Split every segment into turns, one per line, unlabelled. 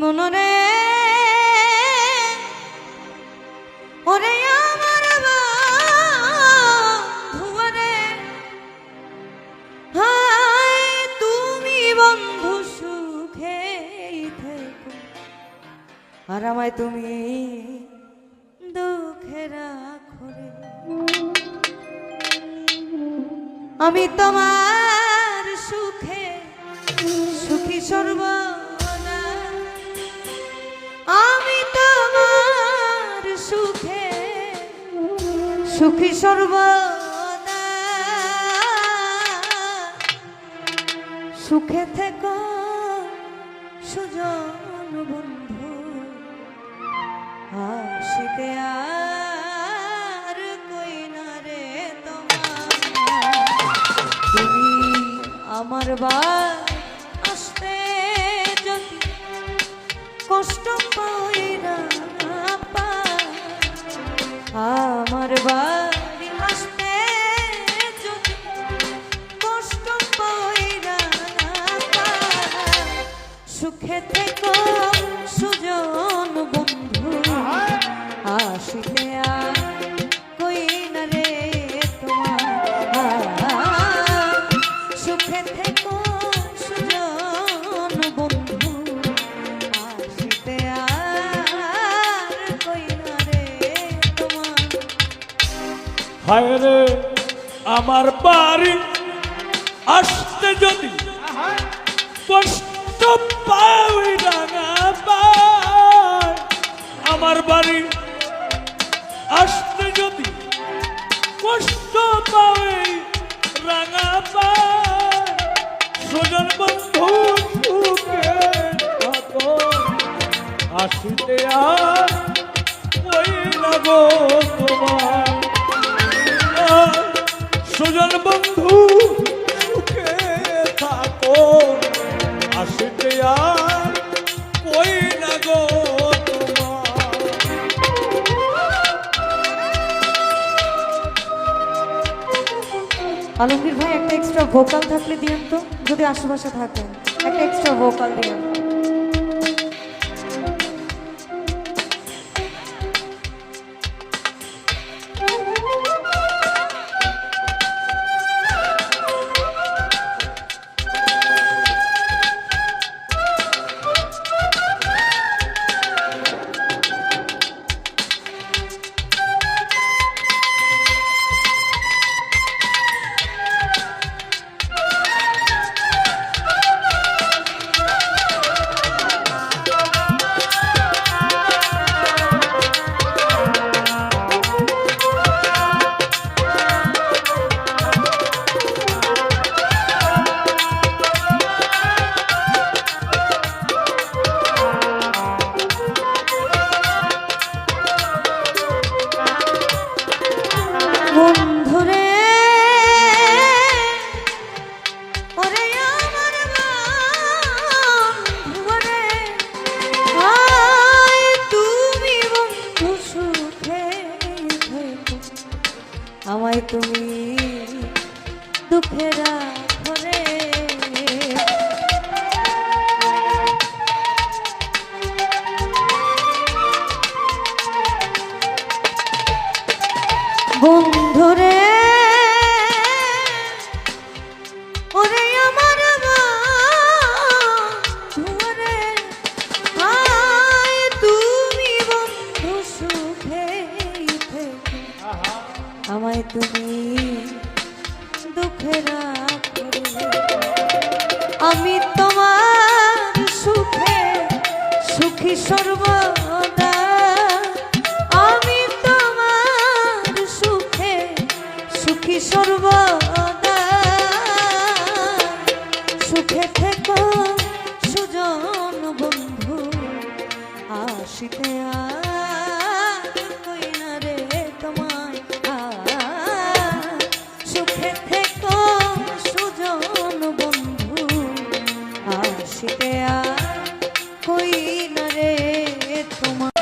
মনরে। ওরে আমার ভুবনে হায়, তুমি বন্ধু সুখে থেকো। আর আমায় তুমি দুঃখে রাখো আমি তোমার সুখী সর্বদা। সুখে থেকো, সুজন বন্ধু। হাসিতে আর কই না রে তোমার। তুমি আমার বার আসতে যদি কষ্ট পাই না আমার বাড়ি সুখে থেকো সুজন বন্ধু। আসিতে কই না রে তোমার? সুখে থেকো সুজন বন্ধু। আসিতে আর কই না রে তোমার?
হায় রে আমার বাড়ি আসতে যদি কষ্ট আমার বাড়ি আসতে যদি কষ্ট পাই রাঙা পাই সুজন বন্ধু আসিতে আর
আলমগীর ভাই, একটা এক্সট্রা ভোকাল থাকলে দিয়েন তো, যদি আশেপাশে থাকেন, একটা এক্সট্রা ভোকাল দিয়েন। তুমি সর্বদা। সুখে থেকো সুজন বন্ধু, আসিতে কই না রে তোমায় সুখে থেকো সুজন বন্ধু, আসিতে কই না রে তোমার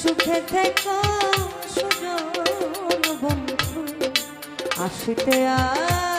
সুখে থেকো সুজন বন্ধু আসিতে আর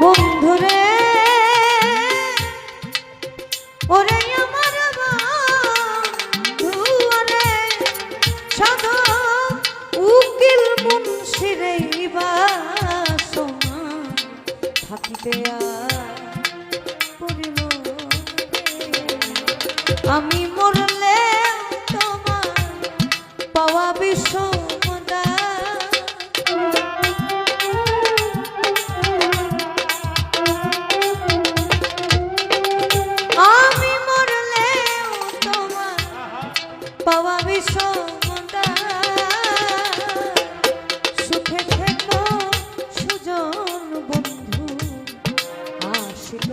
বন্ধুরে